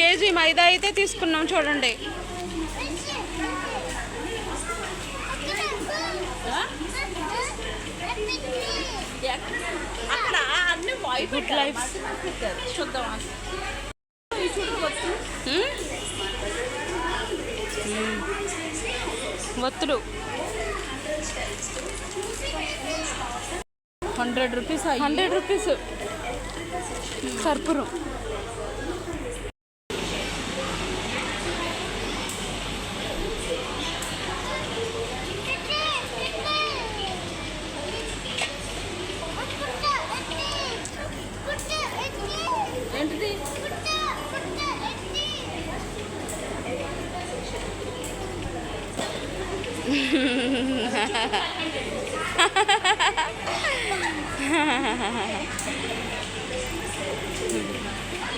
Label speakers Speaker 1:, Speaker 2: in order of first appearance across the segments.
Speaker 1: KG మైదా అయితే తీసుకున్నాం చూడండి.
Speaker 2: చూద్దాం.
Speaker 1: ఉమ్? వత్తులు
Speaker 2: హండ్రెడ్ రూపీస్
Speaker 1: హండ్రెడ్ రూపీస్. కర్పూరం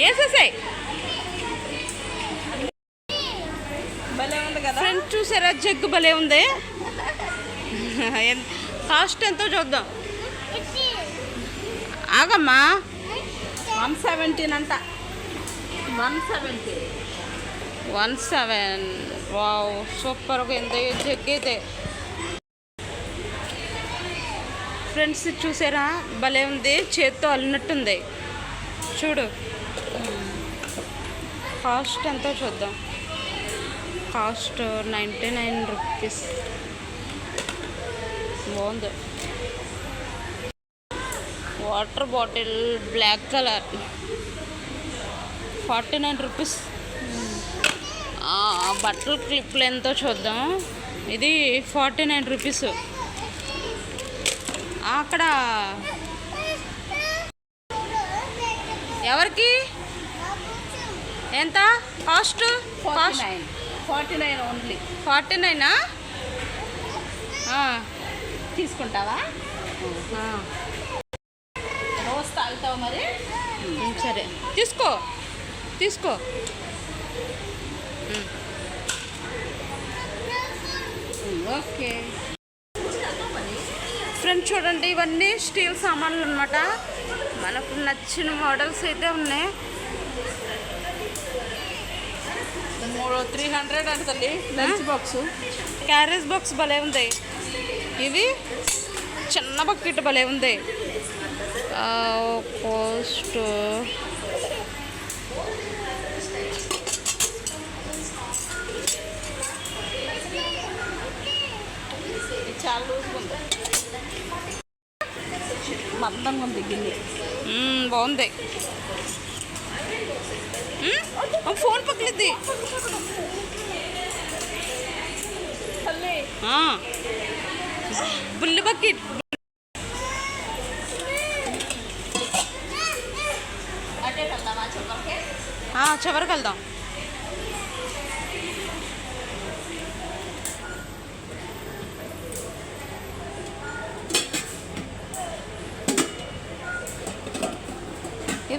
Speaker 1: వేసేసాయి ఫ్రెండ్ చూసారా? జగ్గు భలే ఉంది. కాస్ట్ ఎంతో చూద్దాం. ఆగమ్మా.
Speaker 2: వన్ సెవెంటీన్ అంట. One seventy.
Speaker 1: One seven. Wow సూపర్గా ఉంది జగ్గు అయితే. ఫ్రెండ్స్ చూసారా? భలే ఉంది. చేత్తో అల్లినట్టుంది. చూడు. కాస్ట్ ఎంతో చూద్దాం. Cost ninety nine rupees. బాగుంది. Water bottle black colour. Forty nine rupees. బట్టల క్లిప్లు ఎంతో చూద్దాం. ఇది ఫార్టీ నైన్ రూపీస్. అక్కడ ఎవరికి? ఎంత? Cost
Speaker 2: forty
Speaker 1: cost
Speaker 2: nine forty nine only.
Speaker 1: Forty నైనా?
Speaker 2: తీసుకుంటావా? రోజు తాగుతావు మరి?
Speaker 1: సరే. తీసుకో. తీసుకో.
Speaker 2: ఓకే.
Speaker 1: ఫ్రెండ్ చూడండి ఇవన్నీ స్టీల్ సామాన్లు అనమాట మనకు నచ్చిన మోడల్స్ అయితే ఉన్నాయి.
Speaker 2: మూడు త్రీ హండ్రెడ్ అంట తల్లి లంచ్ బాక్స్
Speaker 1: క్యారేజ్ బాక్స్ భలే ఉంది. ఇది చిన్న బకెట్ భలే ఉంది. పోస్ట్
Speaker 2: ఇది చాలా లూజ్గా ఉంది మందంగా ఉంది గిన్నె
Speaker 1: బాగుంది ఫోన్ పక్కలిద్ది బుల్లి బకెట్. చివరికి వెళ్దాం.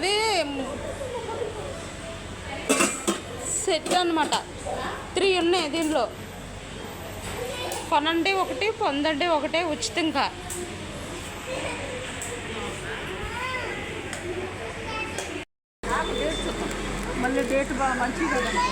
Speaker 1: ఇది సెట్ అన్నమాట. త్రీ ఉన్నాయి దీనిలో కొనండి ఒకటి పొందండి ఒకటే ఉచితంగా
Speaker 2: మళ్ళీ డేట్ బాగా మంచిగా కదా